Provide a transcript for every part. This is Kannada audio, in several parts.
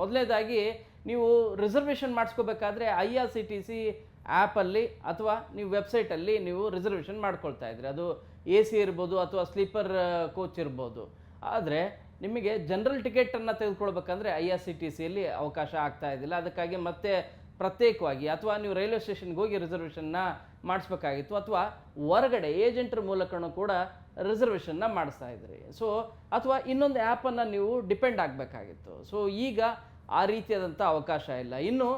ಮೊದಲನೇದಾಗಿ ನೀವು reservation ಮಾಡಿಸ್ಕೋಬೇಕಾದ್ರೆ I R C T C ಆ್ಯಪಲ್ಲಿ ಅಥವಾ ನೀವು ವೆಬ್ಸೈಟಲ್ಲಿ ನೀವು ರಿಸರ್ವೇಷನ್ ಮಾಡ್ಕೊಳ್ತಾ ಇದ್ರಿ. ಅದು ಎ ಸಿ ಇರ್ಬೋದು ಅಥವಾ ಸ್ಲೀಪರ್ ಕೋಚ್ ಇರ್ಬೋದು. ಆದರೆ ನಿಮಗೆ ಜನರಲ್ ಟಿಕೆಟನ್ನು ತೆಗೆದುಕೊಳ್ಬೇಕಂದ್ರೆ ಐ ಆರ್ ಸಿ ಟಿ ಸಿಯಲ್ಲಿ ಅವಕಾಶ ಆಗ್ತಾ ಇದ್ದಿಲ್ಲ. ಅದಕ್ಕಾಗಿ ಮತ್ತೆ ಪ್ರತ್ಯೇಕವಾಗಿ ಅಥವಾ ನೀವು ರೈಲ್ವೆ ಸ್ಟೇಷನ್ಗೆ ಹೋಗಿ ರಿಸರ್ವೇಷನ್ನ ಮಾಡಿಸ್ಬೇಕಾಗಿತ್ತು ಅಥವಾ ಹೊರಗಡೆ ಏಜೆಂಟ್ರ ಮೂಲಕನೂ ಕೂಡ ರಿಸರ್ವೇಷನ್ನ ಮಾಡಿಸ್ತಾ ಇದ್ರಿ. ಸೊ ಅಥವಾ ಇನ್ನೊಂದು ಆ್ಯಪನ್ನು ನೀವು ಡಿಪೆಂಡ್ ಆಗಬೇಕಾಗಿತ್ತು. ಸೊ ಈಗ ಆ ರೀತಿಯಾದಂಥ ಅವಕಾಶ ಇಲ್ಲ. ಇನ್ನು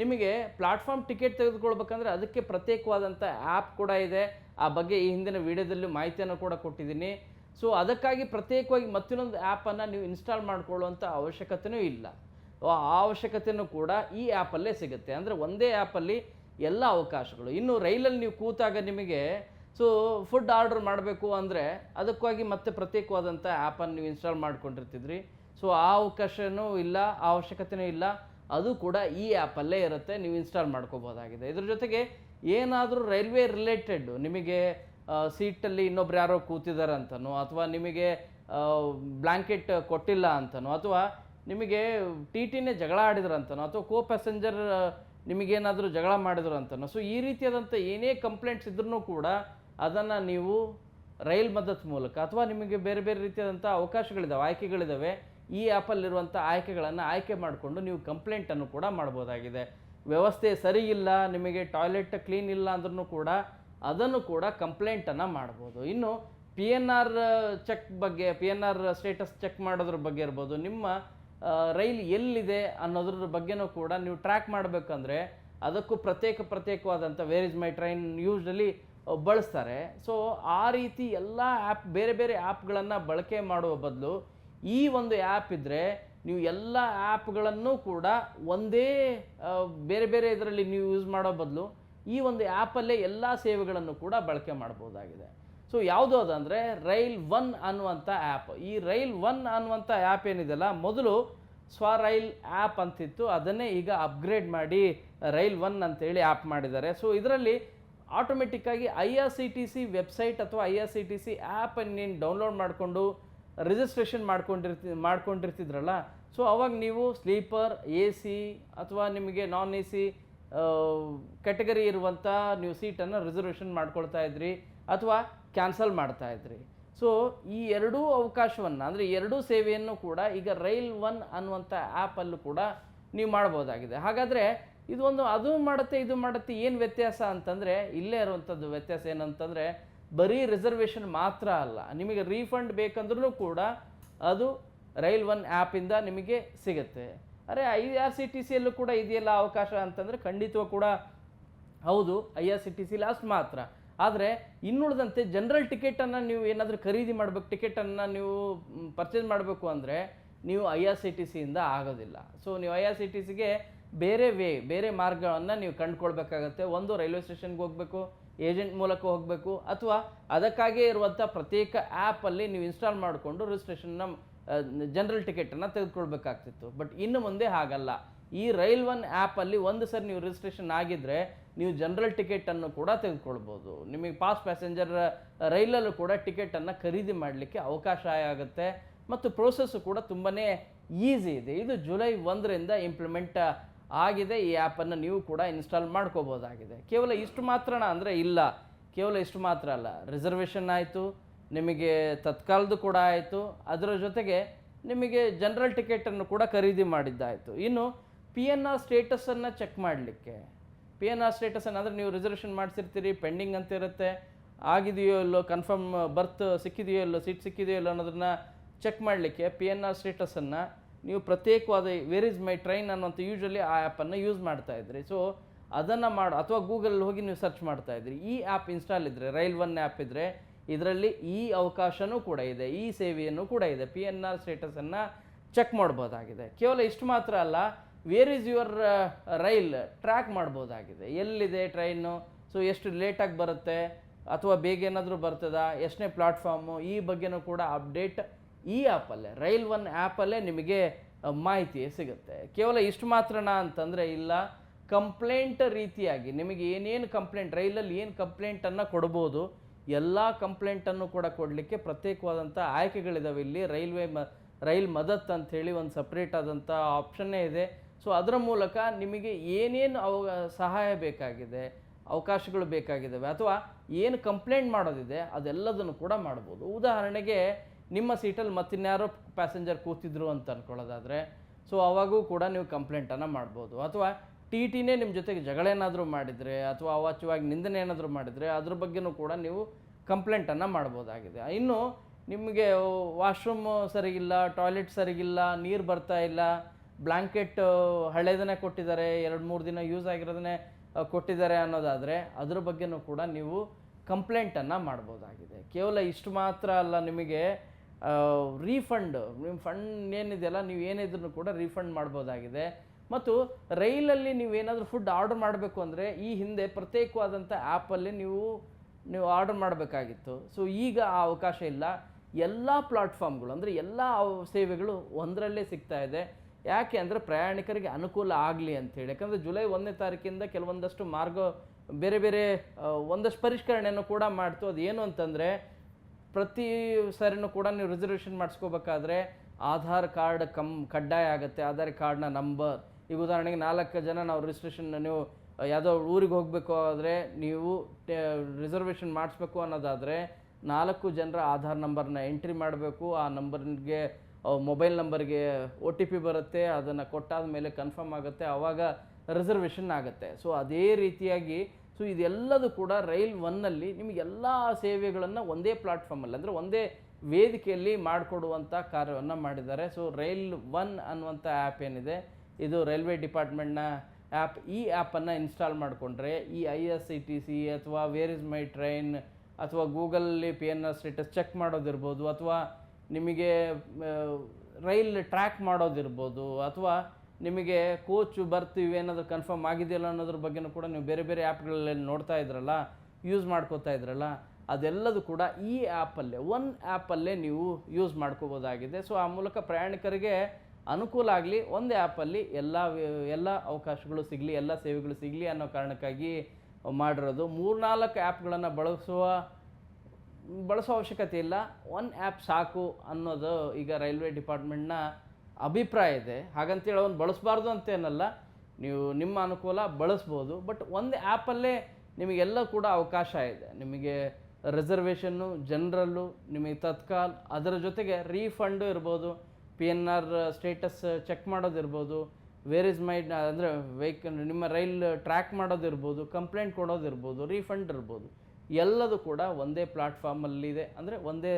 ನಿಮಗೆ ಪ್ಲಾಟ್ಫಾರ್ಮ್ ಟಿಕೆಟ್ ತೆಗೆದುಕೊಳ್ಬೇಕಂದ್ರೆ ಅದಕ್ಕೆ ಪ್ರತ್ಯೇಕವಾದಂಥ ಆ್ಯಪ್ ಕೂಡ ಇದೆ. ಆ ಬಗ್ಗೆ ಈ ಹಿಂದಿನ ವಿಡಿಯೋದಲ್ಲಿ ಮಾಹಿತಿಯನ್ನು ಕೂಡ ಕೊಟ್ಟಿದ್ದೀನಿ. ಸೊ ಅದಕ್ಕಾಗಿ ಪ್ರತ್ಯೇಕವಾಗಿ ಮತ್ತಿನ್ನೊಂದು ಆ್ಯಪನ್ನು ನೀವು ಇನ್ಸ್ಟಾಲ್ ಮಾಡಿಕೊಳ್ಳುವಂಥ ಅವಶ್ಯಕತೆಯೂ ಇಲ್ಲ. ಆ ಅವಶ್ಯಕತೆಯೂ ಕೂಡ ಈ ಆ್ಯಪಲ್ಲೇ ಸಿಗುತ್ತೆ. ಅಂದರೆ ಒಂದೇ ಆ್ಯಪಲ್ಲಿ ಎಲ್ಲ ಅವಕಾಶಗಳು. ಇನ್ನು ರೈಲಲ್ಲಿ ನೀವು ಕೂತಾಗ ನಿಮಗೆ, ಸೊ ಫುಡ್ ಆರ್ಡರ್ ಮಾಡಬೇಕು ಅಂದರೆ ಅದಕ್ಕಾಗಿ ಮತ್ತೆ ಪ್ರತ್ಯೇಕವಾದಂಥ ಆ್ಯಪನ್ನು ನೀವು ಇನ್ಸ್ಟಾಲ್ ಮಾಡ್ಕೊಂಡಿರ್ತಿದ್ರಿ. ಸೊ ಆ ಅವಕಾಶವೂ ಇಲ್ಲ, ಆ ಅವಶ್ಯಕತೆಯೂ ಇಲ್ಲ. ಅದು ಕೂಡ ಈ ಆ್ಯಪಲ್ಲೇ ಇರುತ್ತೆ. ನೀವು ಇನ್ಸ್ಟಾಲ್ ಮಾಡ್ಕೋಬೋದಾಗಿದೆ. ಇದ್ರ ಜೊತೆಗೆ ಏನಾದರೂ ರೈಲ್ವೆ ರಿಲೇಟೆಡ್ ನಿಮಗೆ ಸೀಟಲ್ಲಿ ಇನ್ನೊಬ್ರು ಯಾರೋ ಕೂತಿದ್ದಾರೆ ಅಂತನೋ ಅಥವಾ ನಿಮಗೆ ಬ್ಲ್ಯಾಂಕೆಟ್ ಕೊಟ್ಟಿಲ್ಲ ಅಂತನೋ, ಅಥವಾ ನಿಮಗೆ ಟಿ ಟಿನೇ ಜಗಳ ಆಡಿದ್ರು ಅಂತನೋ ಅಥವಾ ಕೋ ಪ್ಯಾಸೆಂಜರ್ ನಿಮಗೇನಾದರೂ ಜಗಳ ಮಾಡಿದ್ರು ಅಂತನೋ ಸೊ ಈ ರೀತಿಯಾದಂಥ ಏನೇ ಕಂಪ್ಲೇಂಟ್ಸ್ ಇದ್ರೂ ಕೂಡ ಅದನ್ನು ನೀವು ರೈಲ್ ಮದ್ದತ್ ಮೂಲಕ ಅಥವಾ ನಿಮಗೆ ಬೇರೆ ಬೇರೆ ರೀತಿಯಾದಂಥ ಅವಕಾಶಗಳಿದ್ದಾವೆ ಆಯ್ಕೆಗಳಿದ್ದಾವೆ ಈ ಆ್ಯಪಲ್ಲಿರುವಂಥ ಆಯ್ಕೆಗಳನ್ನು ಆಯ್ಕೆ ಮಾಡಿಕೊಂಡು ನೀವು ಕಂಪ್ಲೇಂಟನ್ನು ಕೂಡ ಮಾಡ್ಬೋದಾಗಿದೆ. ವ್ಯವಸ್ಥೆ ಸರಿ ಇಲ್ಲ, ನಿಮಗೆ ಟಾಯ್ಲೆಟ್ ಕ್ಲೀನ್ ಇಲ್ಲ ಅಂದ್ರೂ ಕೂಡ ಅದನ್ನು ಕೂಡ ಕಂಪ್ಲೇಂಟನ್ನು ಮಾಡ್ಬೋದು. ಇನ್ನು ಪಿ ಎನ್ ಆರ್ ಚೆಕ್ ಬಗ್ಗೆ P N R status check ಮಾಡೋದ್ರ ಬಗ್ಗೆ ಇರ್ಬೋದು, ನಿಮ್ಮ ರೈಲ್ ಎಲ್ಲಿದೆ ಅನ್ನೋದ್ರ ಬಗ್ಗೆನೂ ಕೂಡ ನೀವು ಟ್ರ್ಯಾಕ್ ಮಾಡಬೇಕಂದ್ರೆ ಅದಕ್ಕೂ ಪ್ರತ್ಯೇಕ ಪ್ರತ್ಯೇಕವಾದಂಥ where is my train usually ಬಳಸ್ತಾರೆ. ಸೊ ಆ ರೀತಿ ಎಲ್ಲ ಆ್ಯಪ್ ಬೇರೆ ಬೇರೆ ಆ್ಯಪ್ಗಳನ್ನು ಬಳಕೆ ಮಾಡುವ ಬದಲು ಈ ಒಂದು ಆ್ಯಪ್ ಇದ್ದರೆ ನೀವು ಎಲ್ಲ ಆ್ಯಪ್ಗಳನ್ನು ಕೂಡ ಒಂದೇ ಬೇರೆ ಬೇರೆ ಇದರಲ್ಲಿ ನೀವು ಯೂಸ್ ಮಾಡೋ ಬದಲು ಈ ಒಂದು ಆ್ಯಪಲ್ಲೇ ಎಲ್ಲ ಸೇವೆಗಳನ್ನು ಕೂಡ ಬಳಕೆ ಮಾಡ್ಬೋದಾಗಿದೆ. ಸೊ ಯಾವುದು ಅದಂದರೆ ರೈಲ್ ಒನ್ ಅನ್ನುವಂಥ ಆ್ಯಪ್ ಈ ರೈಲ್ ಒನ್ ಅನ್ನುವಂಥ ಆ್ಯಪ್ ಏನಿದೆಯಲ್ಲ, ಮೊದಲು ಸ್ವ ರೈಲ್ ಆ್ಯಪ್ ಅಂತಿತ್ತು. ಅದನ್ನೇ ಈಗ ಅಪ್ಗ್ರೇಡ್ ಮಾಡಿ ರೈಲ್ ಒನ್ ಅಂತೇಳಿ ಆ್ಯಪ್ ಮಾಡಿದ್ದಾರೆ. ಸೊ ಇದರಲ್ಲಿ ಆಟೋಮೆಟಿಕ್ಕಾಗಿ I R C T C website ಅಥವಾ I R C T C ಆ್ಯಪನ್ನು ನೀನು ಡೌನ್ಲೋಡ್ ಮಾಡಿಕೊಂಡು ರಿಜಿಸ್ಟ್ರೇಷನ್ ಮಾಡ್ಕೊಂಡಿರ್ತಿ, ಮಾಡ್ಕೊಂಡಿರ್ತಿದ್ರಲ್ಲ ಸೊ ಅವಾಗ ನೀವು ಸ್ಲೀಪರ್ ಎ ಸಿ ಅಥವಾ ನಿಮಗೆ ನಾನ್ ಎ ಸಿ ಕ್ಯಾಟಗರಿ ಇರುವಂಥ ನೀವು ಸೀಟನ್ನು ರಿಸರ್ವೇಷನ್ ಮಾಡ್ಕೊಳ್ತಾ ಇದ್ರಿ. ಅಥವಾ ಕ್ಯಾನ್ಸಲ್ ಮಾಡ್ತಾ ಇದ್ರಿ. ಸೊ ಈ ಎರಡೂ ಅವಕಾಶವನ್ನು, ಅಂದರೆ ಎರಡೂ ಸೇವೆಯನ್ನು ಕೂಡ ಈಗ ರೈಲ್ ಒನ್ ಅನ್ನುವಂಥ ಆ್ಯಪಲ್ಲೂ ಕೂಡ ನೀವು ಮಾಡ್ಬೋದಾಗಿದೆ. ಹಾಗಾದರೆ ಇದು ಒಂದು ಅದು ಮಾಡುತ್ತೆ, ಇದು ಮಾಡುತ್ತೆ ಏನು ವ್ಯತ್ಯಾಸ ಅಂತಂದರೆ, ಇಲ್ಲೇ ಇರುವಂಥದ್ದು ವ್ಯತ್ಯಾಸ ಏನಂತಂದರೆ ಬರೀ ರಿಸರ್ವೇಷನ್ ಮಾತ್ರ ಅಲ್ಲ. ನಿಮಗೆ ರೀಫಂಡ್ ಬೇಕಂದ್ರೂ ಕೂಡ ಅದು ರೈಲ್ ಒನ್ ಆ್ಯಪಿಂದ ನಿಮಗೆ ಸಿಗುತ್ತೆ. ಅರೆ ಐ ಆರ್ ಸಿ ಟಿ ಸಿಯಲ್ಲೂ ಕೂಡ ಇದೆಯಲ್ಲ ಅವಕಾಶ ಅಂತಂದರೆ ಖಂಡಿತವೂ ಕೂಡ ಹೌದು I R C T C last ಮಾತ್ರ. ಆದರೆ ಇನ್ನುಳಿದಂತೆ ಜನರಲ್ ಟಿಕೆಟನ್ನು ನೀವು ಏನಾದರೂ ಖರೀದಿ ಮಾಡಬೇಕು ಟಿಕೆಟನ್ನು ನೀವು ಪರ್ಚೇಸ್ ಮಾಡಬೇಕು ಅಂದರೆ ನೀವು ಐ ಆರ್ ಸಿ ಟಿ ಸಿಯಿಂದ ಆಗೋದಿಲ್ಲ. ಸೊ ನೀವು ಐ ಆರ್ ಸಿ ಟಿ ಸಿಗೆ ಬೇರೆ ವೇ, ಬೇರೆ ಮಾರ್ಗವನ್ನು ನೀವು ಕಂಡುಕೊಳ್ಬೇಕಾಗತ್ತೆ. ಒಂದು, ರೈಲ್ವೆ ಸ್ಟೇಷನ್ಗೆ ಹೋಗಬೇಕು ಏಜೆಂಟ್ ಮೂಲಕ ಹೋಗಬೇಕು, ಅಥವಾ ಅದಕ್ಕಾಗಿಯೇ ಇರುವಂಥ ಪ್ರತ್ಯೇಕ ಆ್ಯಪಲ್ಲಿ ನೀವು ಇನ್ಸ್ಟಾಲ್ ಮಾಡಿಕೊಂಡು ರಿಜಿಸ್ಟ್ರೇಷನ್ನ ಜನರಲ್ ಟಿಕೆಟನ್ನು ತೆಗೆದುಕೊಳ್ಬೇಕಾಗ್ತಿತ್ತು. ಬಟ್ ಇನ್ನು ಮುಂದೆ ಹಾಗಲ್ಲ. ಈ ರೈಲ್ ಒನ್ ಆ್ಯಪಲ್ಲಿ ಒಂದು ಸರಿ ನೀವು ರಿಜಿಸ್ಟ್ರೇಷನ್ ಆಗಿದ್ದರೆ ನೀವು ಜನರಲ್ ಟಿಕೆಟನ್ನು ಕೂಡ ತೆಗೆದುಕೊಳ್ಬೋದು. ನಿಮಗೆ ಪಾಸ್ ಪ್ಯಾಸೆಂಜರ್ ರೈಲಲ್ಲೂ ಕೂಡ ಟಿಕೆಟನ್ನು ಖರೀದಿ ಮಾಡಲಿಕ್ಕೆ ಅವಕಾಶ ಆಗುತ್ತೆ. ಮತ್ತು ಪ್ರೋಸೆಸ್ಸು ಕೂಡ ತುಂಬಾ ಈಸಿ ಇದೆ. ಇದು ಜುಲೈ ಒಂದರಿಂದ ಇಂಪ್ಲಿಮೆಂಟ್ ಆಗಿದೆ. ಈ ಆ್ಯಪನ್ನು ನೀವು ಕೂಡ ಇನ್ಸ್ಟಾಲ್ ಮಾಡ್ಕೋಬೋದಾಗಿದೆ. ಕೇವಲ ಇಷ್ಟು ಮಾತ್ರ ಅಂದರೆ ಇಲ್ಲ. ಕೇವಲ ಇಷ್ಟು ಮಾತ್ರ ಅಲ್ಲ. ರಿಸರ್ವೇಷನ್ ಆಯಿತು. ನಿಮಗೆ ತತ್ಕಾಲದ್ದು ಕೂಡ ಆಯಿತು. ಅದರ ಜೊತೆಗೆ ನಿಮಗೆ ಜನರಲ್ ಟಿಕೆಟನ್ನು ಕೂಡ ಖರೀದಿ ಮಾಡಿದ್ದಾಯಿತು. ಇನ್ನು ಪಿ ಎನ್ ಆರ್ ಸ್ಟೇಟಸನ್ನು ಚೆಕ್ ಮಾಡಲಿಕ್ಕೆ. ಪಿ ಎನ್ ಆರ್ ಸ್ಟೇಟಸ್ ಅಂದರೆ ನೀವು ರಿಸರ್ವೇಷನ್ ಮಾಡಿಸಿರ್ತೀರಿ ಪೆಂಡಿಂಗ್ ಅಂತ ಇರುತ್ತೆ, ಆಗಿದೆಯೋ ಇಲ್ಲೋ ಕನ್ಫರ್ಮ್ ಬರ್ತ್ ಸಿಕ್ಕಿದೆಯೋ ಇಲ್ಲೋ ಸೀಟ್ ಸಿಕ್ಕಿದೆಯೋ ಇಲ್ಲೋ ಅನ್ನೋದನ್ನು ಚೆಕ್ ಮಾಡಲಿಕ್ಕೆ ಪಿ ಎನ್ ಆರ್ ಸ್ಟೇಟಸನ್ನು ನೀವು ಪ್ರತ್ಯೇಕವಾದ ವೇರ್ ಇಸ್ ಮೈ ಟ್ರೈನ್ ಅನ್ನೋಂಥ ಯೂಶ್ವಲಿ ಆ ಆ್ಯಪನ್ನು ಯೂಸ್ ಮಾಡ್ತಾ ಇದ್ರಿ. ಸೊ ಅದನ್ನು ಮಾಡಿ, ಅಥವಾ ಗೂಗಲ್ ಹೋಗಿ ನೀವು ಸರ್ಚ್ ಮಾಡ್ತಾ ಇದ್ರಿ. ಈ ಆ್ಯಪ್ ಇನ್ಸ್ಟಾಲ್ ಇದ್ದರೆ ರೈಲ್ ಒನ್ ಆ್ಯಪ್ ಇದ್ದರೆ ಇದರಲ್ಲಿ ಈ ಅವಕಾಶವೂ ಕೂಡ ಇದೆ, ಈ ಸೇವೆಯನ್ನು ಕೂಡ ಇದೆ. ಪಿ ಎನ್ ಆರ್ ಸ್ಟೇಟಸನ್ನು ಚೆಕ್ ಮಾಡ್ಬೋದಾಗಿದೆ. ಕೇವಲ ಇಷ್ಟು ಮಾತ್ರ ಅಲ್ಲ where is your rail track ಮಾಡ್ಬೋದಾಗಿದೆ. ಎಲ್ಲಿದೆ ಟ್ರೈನು ಸೊ ಎಷ್ಟು ಲೇಟಾಗಿ ಬರುತ್ತೆ? ಅಥವಾ ಬೇಗ ಏನಾದರೂ ಬರ್ತದಾ? ಎಷ್ಟನೇ ಪ್ಲಾಟ್ಫಾರ್ಮು ಈ ಬಗ್ಗೆನೂ ಕೂಡ ಅಪ್ಡೇಟ್ ಈ ಆ್ಯಪಲ್ಲೇ ರೈಲ್ ಒನ್ ಆ್ಯಪಲ್ಲೇ ನಿಮಗೆ ಮಾಹಿತಿ ಸಿಗುತ್ತೆ. ಕೇವಲ ಇಷ್ಟು ಮಾತ್ರನಾ ಅಂತಂದರೆ ಇಲ್ಲ. ಕಂಪ್ಲೇಂಟ್ ರೀತಿಯಾಗಿ ನಿಮಗೆ ಏನೇನು ಕಂಪ್ಲೇಂಟ್ ರೈಲಲ್ಲಿ ಏನು ಕಂಪ್ಲೇಂಟನ್ನು ಕೊಡ್ಬೋದು, ಎಲ್ಲ ಕಂಪ್ಲೇಂಟನ್ನು ಕೂಡ ಕೊಡಲಿಕ್ಕೆ ಪ್ರತ್ಯೇಕವಾದಂಥ ಆಯ್ಕೆಗಳಿದಾವೆ ಇಲ್ಲಿ. ರೈಲ್ವೆ ಮ ರೈಲ್ ಮದತ್ ಅಂಥೇಳಿ ಒಂದು ಸಪ್ರೇಟ್ ಆದಂಥ ಆಪ್ಷನ್ನೇ ಇದೆ. ಸೊ ಅದರ ಮೂಲಕ ನಿಮಗೆ ಏನೇನು ಅವ ಸಹಾಯ ಬೇಕಾಗಿದೆ, ಅವಕಾಶಗಳು ಬೇಕಾಗಿದ್ದಾವೆ, ಅಥವಾ ಏನು ಕಂಪ್ಲೇಂಟ್ ಮಾಡೋದಿದೆ, ಅದೆಲ್ಲದನ್ನು ಕೂಡ ಮಾಡ್ಬೋದು. ಉದಾಹರಣೆಗೆ, ನಿಮ್ಮ ಸೀಟಲ್ಲಿ ಮತ್ತಿನ್ಯಾರೋ ಪ್ಯಾಸೆಂಜರ್ ಕೂತಿದ್ರು ಅಂತ ಅಂದ್ಕೊಳ್ಳೋದಾದರೆ ಸೊ ಅವಾಗೂ ಕೂಡ ನೀವು ಕಂಪ್ಲೇಂಟನ್ನು ಮಾಡ್ಬೋದು. ಅಥವಾ ಟಿ ಟಿನೇ ನಿಮ್ಮ ಜೊತೆಗೆ ಜಗಳ ಏನಾದರೂ ಮಾಡಿದರೆ, ಅಥವಾ ಅವಾಚ್ಯವಾಗಿ ನಿಂದನೆ ಏನಾದರೂ ಮಾಡಿದರೆ, ಅದ್ರ ಬಗ್ಗೆನೂ ಕೂಡ ನೀವು ಕಂಪ್ಲೇಂಟನ್ನು ಮಾಡ್ಬೋದಾಗಿದೆ. ಇನ್ನು ನಿಮಗೆ ವಾಶ್ರೂಮ್ ಸರಿಗಿಲ್ಲ ಟಾಯ್ಲೆಟ್ ಸರಿಗಿಲ್ಲ, ನೀರು ಬರ್ತಾ ಇಲ್ಲ ಬ್ಲ್ಯಾಂಕೆಟ್ ಹಳೇದನ್ನೇ ಕೊಟ್ಟಿದ್ದಾರೆ, ಎರಡು ಮೂರು ದಿನ ಯೂಸ್ ಆಗಿರೋದನ್ನೇ ಕೊಟ್ಟಿದ್ದಾರೆ ಅನ್ನೋದಾದರೆ ಅದ್ರ ಬಗ್ಗೆನೂ ಕೂಡ ನೀವು ಕಂಪ್ಲೇಂಟನ್ನು ಮಾಡ್ಬೋದಾಗಿದೆ. ಕೇವಲ ಇಷ್ಟು ಮಾತ್ರ ಅಲ್ಲ, ನಿಮಗೆ ರೀಫಂಡ್, ನಿಮ್ಮ ಫಂಡ್ ಏನಿದೆಯಲ್ಲ, ನೀವು ಏನಿದ್ರು ಕೂಡ ರೀಫಂಡ್ ಮಾಡ್ಬೋದಾಗಿದೆ. ಮತ್ತು ರೈಲಲ್ಲಿ ನೀವೇನಾದರೂ ಫುಡ್ ಆರ್ಡರ್ ಮಾಡಬೇಕು ಅಂದರೆ ಈ ಹಿಂದೆ ಪ್ರತ್ಯೇಕವಾದಂಥ ಆ್ಯಪಲ್ಲಿ ನೀವು ನೀವು ಆರ್ಡರ್ ಮಾಡಬೇಕಾಗಿತ್ತು. ಸೊ, ಈಗ ಆ ಅವಕಾಶ ಇಲ್ಲ. ಎಲ್ಲ ಪ್ಲಾಟ್ಫಾರ್ಮ್ಗಳು, ಅಂದರೆ ಎಲ್ಲ ಸೇವೆಗಳು ಒಂದರಲ್ಲೇ ಸಿಗ್ತಾ ಇದೆ. ಯಾಕೆ ಅಂದರೆ ಪ್ರಯಾಣಿಕರಿಗೆ ಅನುಕೂಲ ಆಗಲಿ ಅಂತೇಳಿ ಯಾಕಂದರೆ ಜುಲೈ ಒಂದನೇ ತಾರೀಕಿಂದ ಕೆಲವೊಂದಷ್ಟು ಮಾರ್ಗ, ಬೇರೆ ಬೇರೆ ಒಂದಷ್ಟು ಪರಿಷ್ಕರಣೆಯನ್ನು ಕೂಡ ಮಾಡ್ತು. ಅದು ಏನು ಅಂತಂದರೆ ಪ್ರತಿ ಸಾರಿನೂ ಕೂಡ ನೀವು ರಿಸರ್ವೇಷನ್ ಮಾಡಿಸ್ಕೋಬೇಕಾದ್ರೆ ಆಧಾರ್ ಕಾರ್ಡ್ ಕಮ್, ಕಡ್ಡಾಯ ಆಗುತ್ತೆ. ಆಧಾರ್ ಕಾರ್ಡ್ನ ನಂಬರ್, ಈಗ ಉದಾಹರಣೆಗೆ ನಾಲ್ಕು ಜನ ನಾವು ರಿಜಿಸ್ಟ್ರೇಷನ್ ನೀವು, ಯಾವುದೋ ಊರಿಗೆ ಹೋಗಬೇಕು ಆದರೆ ನೀವು ರಿಸರ್ವೇಷನ್ ಮಾಡಿಸ್ಬೇಕು ಅನ್ನೋದಾದರೆ ನಾಲ್ಕು ಜನರ ಆಧಾರ್ ನಂಬರ್ನ ಎಂಟ್ರಿ ಮಾಡಬೇಕು. ಆ ನಂಬರ್ಗೆ ಮೊಬೈಲ್ ನಂಬರ್ಗೆ ಒ ಟಿ ಪಿ ಬರುತ್ತೆ, ಅದನ್ನು ಕೊಟ್ಟಾದ ಮೇಲೆ ಕನ್ಫರ್ಮ್ ಆಗುತ್ತೆ ಆವಾಗ ರಿಸರ್ವೇಷನ್ ಆಗುತ್ತೆ. ಸೊ ಅದೇ ರೀತಿಯಾಗಿ ಸೊ ಇದೆಲ್ಲದೂ ಕೂಡ ರೈಲ್ ಒನ್ನಲ್ಲಿ ನಿಮಗೆಲ್ಲ ಸೇವೆಗಳನ್ನು ಒಂದೇ ಪ್ಲಾಟ್ಫಾರ್ಮಲ್ಲಿ ಅಂದರೆ ಒಂದೇ ವೇದಿಕೆಯಲ್ಲಿ ಮಾಡಿಕೊಡುವಂಥ ಕಾರ್ಯವನ್ನು ಮಾಡಿದ್ದಾರೆ. ಸೊ ರೈಲ್ ಒನ್ ಅನ್ನುವಂಥ ಆ್ಯಪ್ ಏನಿದೆ, ಇದು ರೈಲ್ವೆ ಡಿಪಾರ್ಟ್ಮೆಂಟ್ನ ಆ್ಯಪ್ ಈ ಆ್ಯಪನ್ನು ಇನ್ಸ್ಟಾಲ್ ಮಾಡಿಕೊಂಡ್ರೆ, ಈ I S C T C ಅಥವಾ ವೇರ್ ಇಸ್ ಮೈ ಟ್ರೈನ್ ಅಥವಾ ಗೂಗಲಲ್ಲಿ P N R status check ಮಾಡೋದಿರ್ಬೋದು, ಅಥವಾ ನಿಮಗೆ ರೈಲ್ ಟ್ರ್ಯಾಕ್ ಮಾಡೋದಿರ್ಬೋದು ಅಥವಾ ನಿಮಗೆ ಕೋಚು ಬರ್ತೀವಿ ಏನಾದರೂ ಕನ್ಫರ್ಮ್ ಆಗಿದೆಯಲ್ಲ ಅನ್ನೋದ್ರ ಬಗ್ಗೆನೂ ಕೂಡ ನೀವು ಬೇರೆ ಬೇರೆ ಆ್ಯಪ್ಗಳಲ್ಲಿ ನೋಡ್ತಾ ಇದ್ರಲ್ಲ ಯೂಸ್ ಮಾಡ್ಕೋತಾ ಇದ್ರಲ್ಲ, ಅದೆಲ್ಲದೂ ಕೂಡ ಈ ಆ್ಯಪಲ್ಲೇ ಒನ್ ಆ್ಯಪಲ್ಲೇ ನೀವು ಯೂಸ್ ಮಾಡ್ಕೋಬೋದಾಗಿದೆ. ಸೊ ಆ ಮೂಲಕ ಪ್ರಯಾಣಿಕರಿಗೆ ಅನುಕೂಲ ಆಗಲಿ, ಒಂದೇ ಆ್ಯಪಲ್ಲಿ ಎಲ್ಲ ಎಲ್ಲ ಅವಕಾಶಗಳು ಸಿಗಲಿ, ಎಲ್ಲ ಸೇವೆಗಳು ಸಿಗಲಿ ಅನ್ನೋ ಕಾರಣಕ್ಕಾಗಿ ಮಾಡಿರೋದು. ಮೂರ್ನಾಲ್ಕು ಆ್ಯಪ್ಗಳನ್ನು ಬಳಸುವ ಬಳಸೋ ಅವಶ್ಯಕತೆ ಇಲ್ಲ. ಒನ್ ಆ್ಯಪ್ ಸಾಕು ಅನ್ನೋದು ಈಗ ರೈಲ್ವೆ ಡಿಪಾರ್ಟ್ಮೆಂಟ್ನ ಅಭಿಪ್ರಾಯ ಇದೆ. ಹಾಗಂತೇಳಿ ಅವನು ಬಳಸಬಾರ್ದು ಅಂತೇನಲ್ಲ ನೀವು ನಿಮ್ಮ ಅನುಕೂಲ ಬಳಸ್ಬೋದು. ಬಟ್ ಒಂದು ಆ್ಯಪಲ್ಲೇ ನಿಮಗೆಲ್ಲ ಕೂಡ ಅವಕಾಶ ಇದೆ. ನಿಮಗೆ ರಿಸರ್ವೇಷನ್ನು ಜನರಲ್ಲು ನಿಮಗೆ ತತ್ಕಾಲ್ ಅದರ ಜೊತೆಗೆ ರೀಫಂಡು ಇರ್ಬೋದು. P N R status check ಮಾಡೋದಿರ್ಬೋದು where is my ಅಂದರೆ ವೆಹಿಕಲ್ ನಿಮ್ಮ ರೈಲ್ ಟ್ರ್ಯಾಕ್ ಮಾಡೋದಿರ್ಬೋದು ಕಂಪ್ಲೇಂಟ್ ಕೊಡೋದಿರ್ಬೋದು ರೀಫಂಡ್ ಇರ್ಬೋದು. ಎಲ್ಲದೂ ಕೂಡ ಒಂದೇ ಪ್ಲಾಟ್ಫಾರ್ಮಲ್ಲಿದೆ ಅಂದರೆ ಒಂದೇ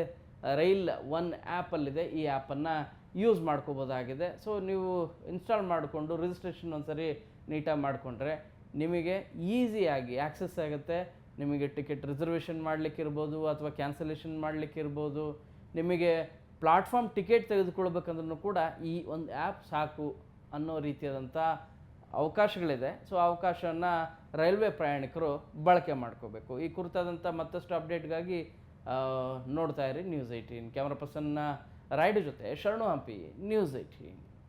ರೈಲ್ ಒನ್ ಆ್ಯಪಲ್ಲಿದೆ ಈ ಆ್ಯಪನ್ನು ಯೂಸ್ ಮಾಡ್ಕೋಬೋದಾಗಿದೆ. ಸೊ ನೀವು ಇನ್ಸ್ಟಾಲ್ ಮಾಡಿಕೊಂಡು ರಿಜಿಸ್ಟ್ರೇಷನ್ ಒಂದ್ಸರಿ ನೀಟಾಗಿ ಮಾಡಿಕೊಂಡ್ರೆ ನಿಮಗೆ ಈಸಿಯಾಗಿ ಆ್ಯಕ್ಸೆಸ್ ಆಗುತ್ತೆ. ನಿಮಗೆ ಟಿಕೆಟ್ ರಿಸರ್ವೇಷನ್ ಮಾಡಲಿಕ್ಕಿರ್ಬೋದು ಅಥವಾ ಕ್ಯಾನ್ಸಲೇಷನ್ ಮಾಡಲಿಕ್ಕಿರ್ಬೋದು. ನಿಮಗೆ ಪ್ಲಾಟ್ಫಾರ್ಮ್ ಟಿಕೆಟ್ ತೆಗೆದುಕೊಳ್ಬೇಕಂದ್ರೂ ಕೂಡ ಈ ಒಂದು ಆ್ಯಪ್ ಸಾಕು ಅನ್ನೋ ರೀತಿಯಾದಂಥ ಅವಕಾಶಗಳಿದೆ. ಸೊ ಅವಕಾಶವನ್ನು ರೈಲ್ವೆ ಪ್ರಯಾಣಿಕರು ಬಳಕೆ ಮಾಡ್ಕೋಬೇಕು. ಈ ಕುರಿತಾದಂಥ ಮತ್ತಷ್ಟು ಅಪ್ಡೇಟ್ಗಾಗಿ ನೋಡ್ತಾ ಇರಿ ನ್ಯೂಸ್ ಏಯ್ಟೀನ್ ಕ್ಯಾಮ್ರಾ ಪರ್ಸನ್ನ ರೈಡ್ ಜೊತೆ ಶರಣು ಹಂಪಿ ನ್ಯೂಸ್ ಏಯ್ಟೀನ್